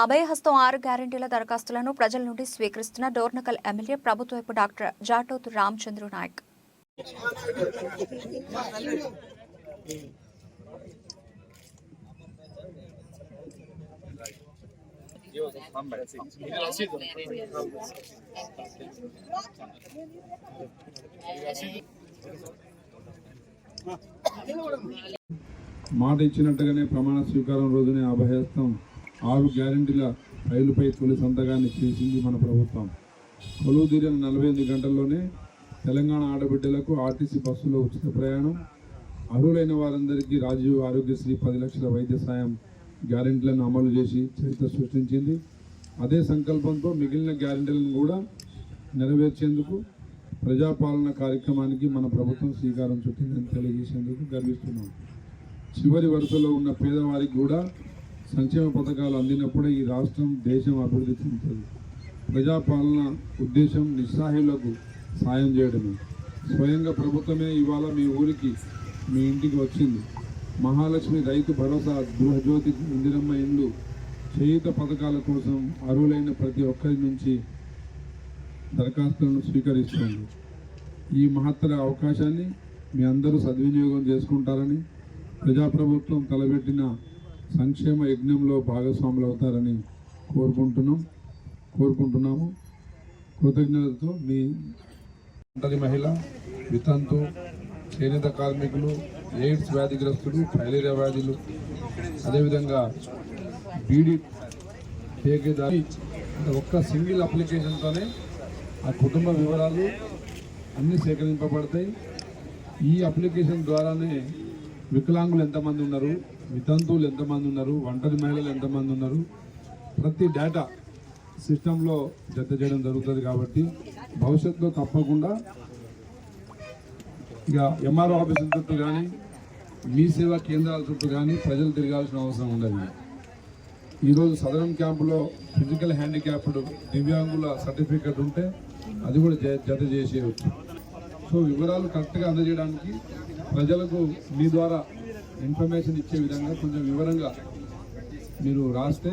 అభయహస్తం ఆరు గ్యారంటీల దరఖాస్తులను ప్రజల నుండి స్వీకరిస్తున్న డోర్నకల్ ఎమ్మెల్యే ప్రభుత్వపు డాక్టర్ జాటోతు రామచంద్రు నాయక్ మాట ఇచ్చినట్టుగానే ప్రమాణ స్వీకారం రోజునే అభయస్థం ఆరు గ్యారెంటీల రైలుపై తొలి సంతకాన్ని చేసింది మన ప్రభుత్వం. కొలువు తీరిన నలభై ఎనిమిది గంటల్లోనే తెలంగాణ ఆడబిడ్డలకు ఆర్టీసీ బస్సులో ఉచిత ప్రయాణం అర్హులైన వారందరికీ రాజీవ్ ఆరోగ్యశ్రీ పది లక్షల వైద్య సాయం గ్యారెంటీలను అమలు చేసి చరిత్ర సృష్టించింది. అదే సంకల్పంతో మిగిలిన గ్యారెంటీలను కూడా నెరవేర్చేందుకు ప్రజాపాలన కార్యక్రమానికి మన ప్రభుత్వం శ్రీకారం చుట్టిందని తెలియజేసేందుకు గర్విస్తున్నాం. చివరి వరుసలో ఉన్న పేదవారికి కూడా సంక్షేమ పథకాలు అందినప్పుడే ఈ రాష్ట్రం దేశం అభివృద్ధి చెందుతుంది. ప్రజాపాలన ఉద్దేశం నిస్సహాయులకు సాయం చేయడమే. స్వయంగా ప్రభుత్వమే ఇవాళ మీ ఊరికి మీ ఇంటికి వచ్చింది. మహాలక్ష్మి రైతు భరోసా గృహజ్యోతి ఇందిరమ్మ ఇండ్లు చేయుత పథకాల కోసం అర్హులైన ప్రతి ఒక్కరి నుంచి దరఖాస్తులను స్వీకరిస్తుంది ఈ మహత్తర అవకాశాన్ని మీ అందరూ సద్వినియోగం చేసుకుంటారని ప్రజాప్రభుత్వం తలబెట్టిన సంక్షేమ యజ్ఞంలో భాగస్వాములు అవుతారని కోరుకుంటున్నాం. కోరుకుంటున్నాము. కృతజ్ఞతతో మీ ఒంటరి మహిళ వితంతు చేనేత కార్మికులు ఎయిడ్స్ వ్యాధిగ్రస్తులు ఫైలేరియా వ్యాధులు అదేవిధంగా బీడీ టేకేదారి దాని ఒక్క సింగిల్ అప్లికేషన్తోనే ఆ కుటుంబ వివరాలు అన్నీ సేకరింపబడతాయి. ఈ అప్లికేషన్ ద్వారానే వికలాంగులు ఎంతమంది ఉన్నారు? వితంతువులు ఎంతమంది ఉన్నారు? ఒంటరి మహిళలు ఎంతమంది ఉన్నారు? ప్రతి డేటా సిస్టంలో జత చేయడం జరుగుతుంది కాబట్టి భవిష్యత్తులో తప్పకుండా ఇక ఎంఆర్ఓ ఆఫీసుల చుట్టూ కానీ మీ సేవా కేంద్రాల చుట్టూ కానీ ప్రజలు తిరగాల్సిన అవసరం ఉండదు. ఈరోజు సదరం క్యాంపులో ఫిజికల్ హ్యాండిక్యాప్డ్ దివ్యాంగుల సర్టిఫికెట్ ఉంటే అది కూడా జ- జత చేసేయచ్చు. సో వివరాలు కరెక్ట్గా అందజేయడానికి ప్రజలకు మీ ద్వారా ఇన్ఫర్మేషన్ ఇచ్చే విధంగా కొంచెం వివరంగా మీరు రాస్తే